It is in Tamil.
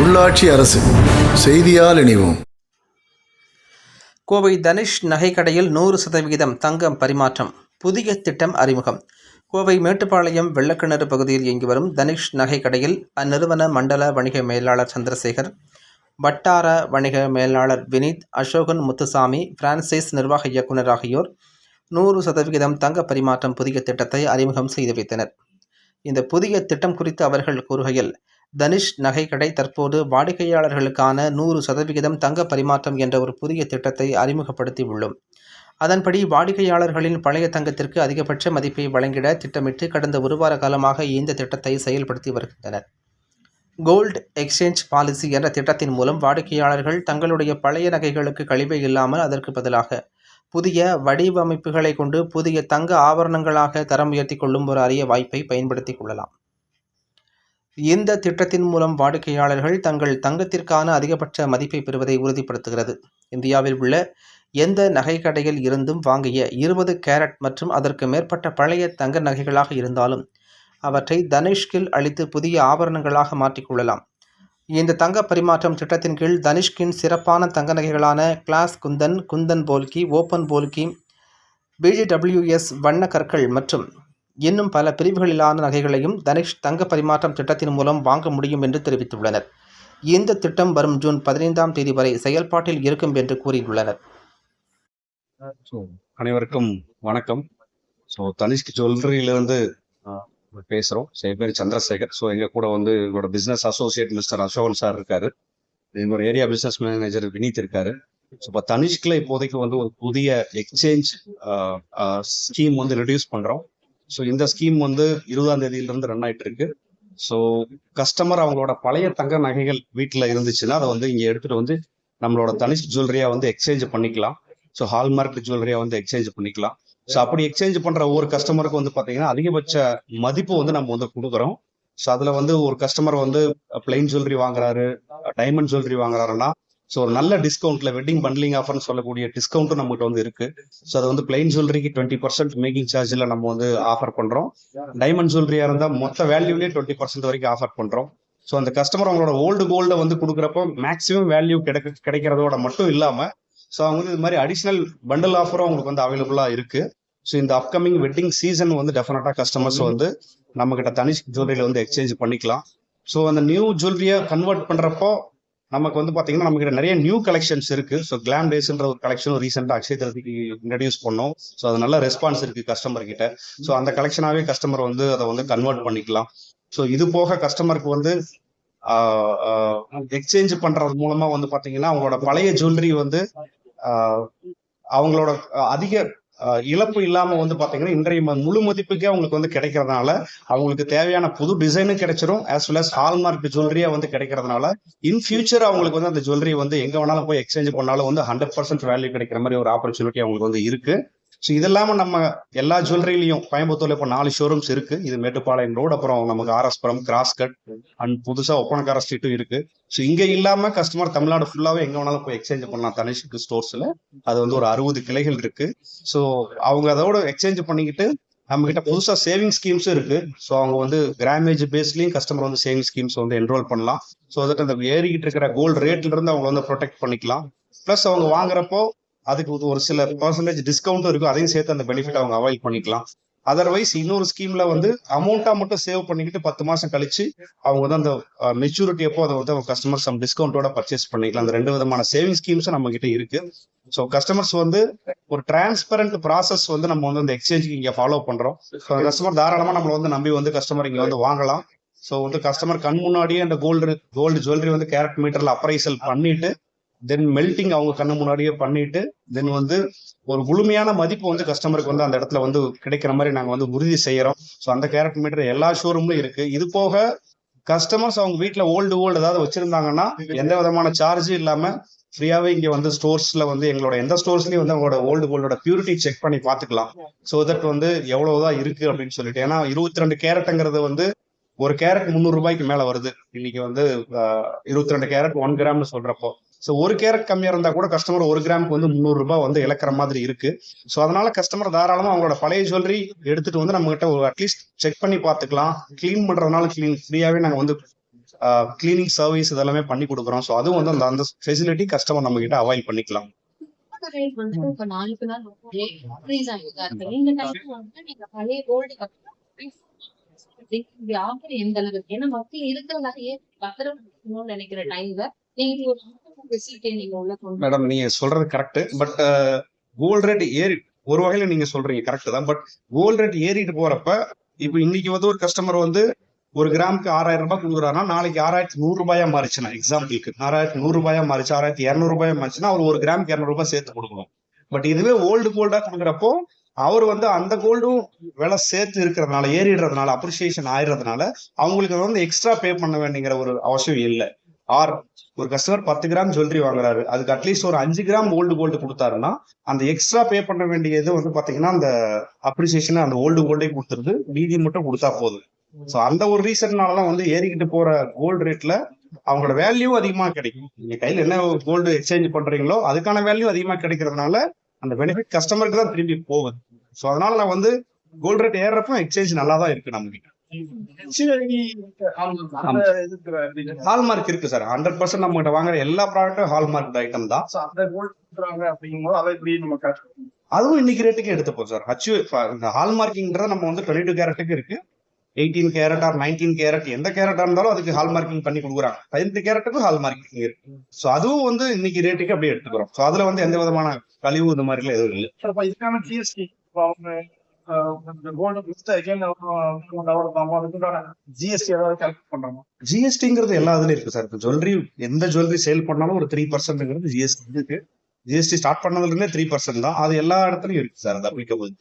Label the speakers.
Speaker 1: உள்ளாட்சி அரசு செய்தியால் இணைவோம்.
Speaker 2: கோவை தனிஷ் நகைக்கடையில் நூறு சதவிகிதம் தங்கம் பரிமாற்றம் புதிய திட்டம் அறிமுகம். கோவை மேட்டுப்பாளையம் வெள்ளக்கிணறு பகுதியில் இயங்கி வரும் தனிஷ் நகைக்கடையில் அந்நிறுவன மண்டல வணிக மேலாளர் சந்திரசேகர் வட்டார வணிக மேலாளர் வினீத் அசோகன் முத்துசாமி பிரான்சிஸ் நிர்வாக இயக்குனர் ஆகியோர் நூறு சதவிகிதம் தங்க பரிமாற்றம் புதிய திட்டத்தை அறிமுகம் செய்து வைத்தனர். இந்த புதிய திட்டம் குறித்து அவர்கள் கூறுகையில் தனிஷ் நகைக்கடை தற்போது வாடிக்கையாளர்களுக்கான நூறு சதவிகிதம் தங்க பரிமாற்றம் என்ற ஒரு புதிய திட்டத்தை அறிமுகப்படுத்தி உள்ளோம் அதன்படி வாடிக்கையாளர்களின் பழைய தங்கத்திற்கு அதிகபட்ச மதிப்பை வழங்கிட திட்டமிட்டு கடந்த ஒரு வார காலமாக இந்த திட்டத்தை செயல்படுத்தி வருகின்றனர். கோல்டு எக்ஸ்சேஞ்ச் பாலிசி என்ற திட்டத்தின் மூலம் வாடிக்கையாளர்கள் தங்களுடைய பழைய நகைகளுக்கு கழிவே இல்லாமல் அதற்கு பதிலாக புதிய வடிவமைப்புகளை கொண்டு புதிய தங்க ஆபரணங்களாக தரம் உயர்த்தி கொள்ளும் ஒரு அரிய வாய்ப்பை பயன்படுத்திக் கொள்ளலாம். இந்த திட்டத்தின் மூலம் வாடிக்கையாளர்கள் தங்கள் தங்கத்திற்கான அதிகபட்ச மதிப்பை பெறுவதை உறுதிப்படுத்துகிறது. இந்தியாவில் உள்ள எந்த நகை கடையில் இருந்தும் வாங்கிய இருபது கேரட் மற்றும் அதற்கு மேற்பட்ட பழைய தங்க நகைகளாக இருந்தாலும் அவற்றை தனிஷ்கில் அளித்து புதிய ஆபரணங்களாக மாற்றிக்கொள்ளலாம் இந்த தங்க பரிமாற்றம் திட்டத்தின் கீழ் தனிஷ்கின் சிறப்பான தங்க நகைகளான glass kundan kundan polki open polki BGWS வண்ண கற்கள் மற்றும் இன்னும் பல பிரிவுகளிலான நகைகளையும் தனிஷ் தங்க பரிமாற்றம் திட்டத்தின் மூலம் வாங்க முடியும் என்று தெரிவித்துள்ளனர். இந்த திட்டம் வரும் ஜூன் பதினைந்தாம் தேதி வரை செயல்பாட்டில் இருக்கும் என்று கூறியுள்ளனர்.
Speaker 3: ஸோ அனைவருக்கும் வணக்கம். ஸோ தனிஷ்க் ஜுவல்லரியிலிருந்து பேசுகிறோம் ஸோ என் பேர் சந்திரசேகர். ஸோ எங்கள் கூட வந்து எங்களோட business associate mister Asokan sir இருக்காரு. எங்களோட ஏரியா பிஸ்னஸ் மேனேஜர் வினீத் இருக்காரு. ஸோ இப்போ தனிஷ்கில் இப்போதைக்கு வந்து ஒரு புதிய எக்ஸ்சேஞ்ச் ஸ்கீம் வந்து ரெடியூஸ் பண்ணுறோம் ஸோ இந்த ஸ்கீம் வந்து இருபதாம் தேதியிலிருந்து ரன் ஆயிட்டு இருக்கு ஸோ கஸ்டமர் அவங்களோட பழைய தங்க நகைகள் வீட்டில் இருந்துச்சுன்னா அதை வந்து இங்கே எடுத்துகிட்டு வந்து நம்மளோட தனிஷ் ஜுவல்லரியாக வந்து எக்ஸ்சேஞ்ச் பண்ணிக்கலாம். ஸோ ஹால்மார்க் ஜுவல்லரியா வந்து எக்ஸ்சேஞ்ச் பண்ணிக்கலாம். ஸோ அப்படி எக்ஸ்சேஞ்ச் பண்ற ஒவ்வொரு கஸ்டமருக்கு வந்து பார்த்தீங்கன்னா அதிகபட்ச மதிப்பு வந்து நம்ம வந்து கொடுக்குறோம். ஸோ அதில் வந்து ஒரு கஸ்டமர் வந்து பிளெயின் ஜுவல்லரி வாங்குறாரு டைமண்ட் ஜுவல்லரி வாங்குறாருன்னா ஸோ ஒரு நல்ல டிஸ்கவுண்ட்ல வெட்டிங் பண்ட்லிங் ஆஃபர்னு சொல்லக்கூடிய டிஸ்கவுண்ட்டும் நம்மகிட்ட வந்து இருக்கு. ஸோ அது வந்து பிளைன் ஜுவல்லரிக்கு டுவெண்ட்டி பர்சன்ட் மேக்கிங் சார்ஜில் நம்ம வந்து ஆஃபர் பண்றோம். டைமண்ட் ஜுவல்லரியா இருந்தால் மொத்த வேல்யூலேயே டுவெண்ட்டி பர்சன்ட் வரைக்கும் ஆஃபர் பண்றோம். ஸோ அந்த கஸ்டமர் அவங்களோட ஓல்டு கோல்டை வந்து கொடுக்குறப்போ மேக்ஸிமம் வேல்யூ கிடைக்க கிடைக்கிறதோட மட்டும் இல்லாமல் ஸோ அவங்க வந்து இது மாதிரி அடிஷ்னல் பண்டல் ஆஃபரும் அவங்களுக்கு வந்து அவைலபிளாக இருக்கு. ஸோ இந்த அப்கமிங் வெட்டிங் சீசன் வந்து டெஃபினட்டாக கஸ்டமர்ஸ் வந்து நம்ம கிட்ட தனி ஜுவல்லரியில வந்து எக்ஸ்சேஞ்ச் பண்ணிக்கலாம். ஸோ அந்த நியூ ஜுவல்லரியை கன்வெர்ட் பண்ணுறப்போ நமக்கு வந்து பாத்தீங்கன்னா நம்ம நிறைய நியூ கலெக்ஷன்ஸ் இருக்கு. ஸோ கிளாம் டேஸ்ன்ற ஒரு கலெக்ஷன் ரீசெண்டாக அக்ஷய திருதிக்கு இன்ட்ரடியூஸ் பண்ணோம். ஸோ அது நல்ல ரெஸ்பான்ஸ் இருக்கு கஸ்டமர் கிட்ட. ஸோ அந்த கலெக்ஷனாவே கஸ்டமர் வந்து அதை வந்து கன்வெர்ட் பண்ணிக்கலாம். ஸோ இது போக கஸ்டமருக்கு வந்து எக்ஸ்சேஞ்ச் பண்றது மூலமா வந்து பாத்தீங்கன்னா அவங்களோட பழைய ஜுவல்லரி வந்து அவங்களோட அதிக இழப்பு இல்லாம வந்து பாத்தீங்கன்னா இன்றைய முழு மதிப்புக்கே அவங்களுக்கு வந்து கிடைக்கிறதுனால அவங்களுக்கு தேவையான புது டிசைனும் கிடைச்சிரும். ஆஸ் வெல் அஸ் ஹால்மார்க் ஜுவல்லரியா வந்து கிடைக்கிறதுனால இன் ஃபியூச்சர் அவங்களுக்கு வந்து அந்த ஜுவல்லரி வந்து எங்க வேணாலும் போய் எக்ஸ்சேஞ்ச் பண்ணாலும் வந்து ஹண்ட்ரட் பர்சன்ட் வேல்யூ கிடைக்கிற மாதிரி ஒரு ஆப்பர்ச்சுனிட்டி அவங்களுக்கு வந்து இருக்கு. ஸோ இது இல்லாமல் நம்ம எல்லா ஜுவல்லரிலையும் கோயம்புத்தூர்ல இப்போ நாலு ஷோரூம்ஸ் இருக்கு. இது மேட்டுப்பாளையம் ரோடு அப்புறம் நமக்கு ஆர்எஸ்புரம் கிராஸ் கட் அண்ட் புதுசா ஒப்பனக்கார ஸ்ட்ரீட்டும் இருக்கு. ஸோ இங்க இல்லாம கஸ்டமர் தமிழ்நாடு ஃபுல்லாவே எங்க வேணாலும் போய் எக்ஸ்சேஞ்ச் பண்ணலாம். தனிஷ்க்கு ஸ்டோர்ஸ்ல அது வந்து ஒரு அறுபது கிளைகள் இருக்கு. ஸோ அவங்க அதோட எக்ஸ்சேஞ்ச் பண்ணிக்கிட்டு நம்ம கிட்ட புதுசா சேவிங் ஸ்கீம்ஸும் இருக்கு. ஸோ அவங்க வந்து கிராமேஜ் பேஸ்லயும் கஸ்டமர் வந்து சேவிங் ஸ்கீம்ஸ் வந்து என்ரோல் பண்ணலாம். ஸோ அதுக்கு அந்த ஏறிக்கிட்டு இருக்கிற கோல்டு ரேட்ல இருந்து அவங்க வந்து ப்ரொடெக்ட் பண்ணிக்கலாம். ப்ளஸ் அவங்க வாங்குறப்போ அதுக்கு ஒரு சில பர்சன்டேஜ் டிஸ்கவுண்ட்டும் இருக்கும். அதையும் சேர்த்து அந்த பெனிஃபிட் அவங்க அவாய்ட் பண்ணிக்கலாம். அதர்வைஸ் இன்னொரு ஸ்கீம்ல வந்து அமௌண்ட்டா மட்டும் சேவ் பண்ணிக்கிட்டு பத்து மாசம் கழிச்சு அவங்க வந்து அந்த மெச்சூரிட்டி அப்போ அதை வந்து அவங்க கஸ்டமர் சம் டிஸ்கவுண்டோட பர்ச்சேஸ் பண்ணிக்கலாம். அந்த ரெண்டு விதமான சேவிங் ஸ்கீம்ஸும் நம்ம கிட்ட இருக்கு. ஸோ கஸ்டமர்ஸ் வந்து ஒரு டிரான்ஸ்பரண்ட் ப்ராசஸ் வந்து நம்ம வந்து அந்த எக்ஸ்சேஞ்சுக்கு இங்க ஃபாலோ பண்றோம். கஸ்டமர் தாராளமா நம்மளை வந்து நம்பி வந்து கஸ்டமர் இங்க வந்து வாங்கலாம். ஸோ வந்து கஸ்டமர் கண் முன்னாடியே அந்த கோல்டு கோல்டு ஜுவல்லரி வந்து கேரட் மீட்டர்ல அப்ரைசல் பண்ணிட்டு தென் மெல்டிங் அவங்க கண்ணு முன்னாடியே பண்ணிட்டு தென் வந்து ஒரு முழுமையான மதிப்பு வந்து கஸ்டமருக்கு வந்து அந்த இடத்துல வந்து கிடைக்கிற மாதிரி நாங்கள் வந்து உறுதி செய்கிறோம் ஸோ அந்த கேரட் மீட்டர் எல்லா ஷோரூம்லையும் இருக்கு. இது போக கஸ்டமர்ஸ் அவங்க வீட்டில் ஓல்டு ஓல்டு ஏதாவது வச்சிருந்தாங்கன்னா எந்த விதமான சார்ஜும் இல்லாமல் ஃப்ரீயாவே இங்க வந்து ஸ்டோர்ஸ்ல வந்து எங்களோட எந்த ஸ்டோர்ஸ்லயும் வந்து அவங்களோட ஓல்டு கோல்டோட பியூரிட்டி செக் பண்ணி பார்த்துக்கலாம். ஸோ தட் வந்து எவ்வளவுதான் இருக்கு அப்படின்னு சொல்லிட்டு. ஏன்னா இருபத்தி ரெண்டு கேரட்டுங்கிறது வந்து ஒரு கேரட் முந்நூறு ரூபாய்க்கு மேல வருது. இன்னைக்கு வந்து இருபத்தி ரெண்டு கேரட் ஒன் கிராம்னு சொல்றப்போ. ஸோ ஒரு கேரட் கம்மியா இருந்தா கூட கஸ்டமர் ஒரு கிராமுக்கு வந்து முந்நூறு ரூபாய் வந்து இழக்கிற மாதிரி இருக்கு. ஸோ அதனால கஸ்டமர் தாராளமா அவங்களோட பழைய ஜுவல்லரி எடுத்துட்டு வந்து நம்ம கிட்ட ஒரு அட்லீஸ்ட் செக் பண்ணி பார்த்துக்கலாம். கிளீன் பண்றதுனால கிளீன் ஃப்ரீயாவே நாங்க வந்து கிளீனிங் சர்வீஸ் இதெல்லாமே பண்ணி கொடுக்குறோம். ஸோ அதுவும் வந்து அந்த அந்த ஃபெசிலிட்டி கஸ்டமர் நம்ம கிட்ட அவைல் பண்ணிக்கலாம்
Speaker 4: எந்த அளவுக்கு? ஏன்னா மக்கள் இருக்கிறதாலேயே பத்திரம் நினைக்கிற டைம்ல நீங்க
Speaker 3: மேடம் நீங்க சொல்றது கரெக்ட் பட் கோல்ட் ரேட் ஏறி ஒரு வகையில நீங்க சொல்றீங்க கரெக்ட் தான். பட் கோல்ட் ரேட் ஏறிட்டு போறப்ப இப்போ இன்னைக்கு வந்து ஒரு கஸ்டமர் வந்து ஒரு கிராமுக்கு ஆறாயிரம் ரூபாய் கொடுக்குறாருன்னா நாளைக்கு ஆறாயிரத்தி நூறு ரூபாயா மாறிச்சுன்னா எக்ஸாம்பிளுக்கு ஆறாயிரத்தி நூறு ரூபாயா மாறிச்சு ஆறாயிரத்தி இரநூறு ரூபாயா மாறிச்சுன்னா அவர் ஒரு கிராமுக்கு இரநூறு ரூபாய் சேர்த்து கொடுக்கணும். பட் இதுவே ஓல்டு கோல்டா கொடுக்குறப்போ அவர் வந்து அந்த கோல்டும் விலை சேர்த்து இருக்கிறதுனால ஏறிடுறதுனால அப்ரிசியேஷன் ஆயிடுறதுனால அவங்களுக்கு வந்து எக்ஸ்ட்ரா பே பண்ண வேண்டிங்கிற ஒரு அவசியம் இல்லை. ஆர் ஒரு கஸ்டமர் பத்து கிராம் ஜுவல்லரி வாங்குறாரு. அதுக்கு அட்லீஸ்ட் ஒரு அஞ்சு கிராம் ஓல்டு கோல்டு கொடுத்தாருன்னா அந்த எக்ஸ்ட்ரா பே பண்ண வேண்டியது வந்து பாத்தீங்கன்னா அந்த அப்ரிசியேஷன் அந்த ஓல்டு கோல்டே கொடுத்துருது. மீதி மட்டும் கொடுத்தா போதும். ஸோ அந்த ஒரு ரீசன்னாலதான் வந்து ஏறிக்கிட்டு போற கோல்டு ரேட்ல அவங்களோட வேல்யூ அதிகமா கிடைக்கும். நீங்க கையில என்ன கோல்டு எக்ஸ்சேஞ்ச் பண்றீங்களோ அதுக்கான வேல்யூ அதிகமா கிடைக்கிறதுனால அந்த பெனிஃபிட் கஸ்டமருக்கு தான் திரும்பி போகுது. ஸோ அதனால நான் வந்து கோல்டு ரேட் ஏறப்போ எக்ஸ்சேஞ்ச் நல்லா தான் இருக்கு நம்ம கிட்ட ஹால்மார்க் இருக்கு சார் ஹண்ட்ரட் பர்சன்ட் நம்ம கிட்ட வாங்குற எல்லா ப்ராடக்ட்டும் ஹால்மார்க் ஐட்டம் தான். அதுவும் இன்னைக்கு ரேட்டுக்கு எடுத்துப்போம் சார் ஹச் இந்த ஹால்மார்க்கிங்ன்றத நம்ம வந்து டுவெண்ட்டி டூ கேரட்டுக்கு இருக்கு. Eighteen carat or nineteen carat எந்த கேரட்டா இருந்தாலும் அதுக்கு ஹால்மார்க்கிங் பண்ணி கொடுக்குறாங்க. பதினெட்டு கேரட்டுக்கும் ஹால்மார்க்கிங் இருக்கு. ஸோ அதுவும் வந்து இன்னைக்கு ரேட்டுக்கு அப்படியே எடுத்துக்கிறோம். ஸோ அதுல வந்து எந்த விதமான கழிவு இந்த மாதிரிலாம் எதுவும் இல்லை. ஜிஎஸ்டிங்கிறது எல்லா இதுலயும் இருக்கு சார் ஜுவல்லரி எந்த ஜுவல்லரி சேல் பண்ணாலும் ஒரு த்ரீ பர்சன்ட்ங்கிறது ஜிஎஸ்டி இருக்கு. ஜிஎஸ்டி ஸ்டார்ட் பண்ணதுல இருந்தே த்ரீ பர்சன்ட் தான். அது எல்லா இடத்துலயும் இருக்கு சார் அது அப்ளிகபிள்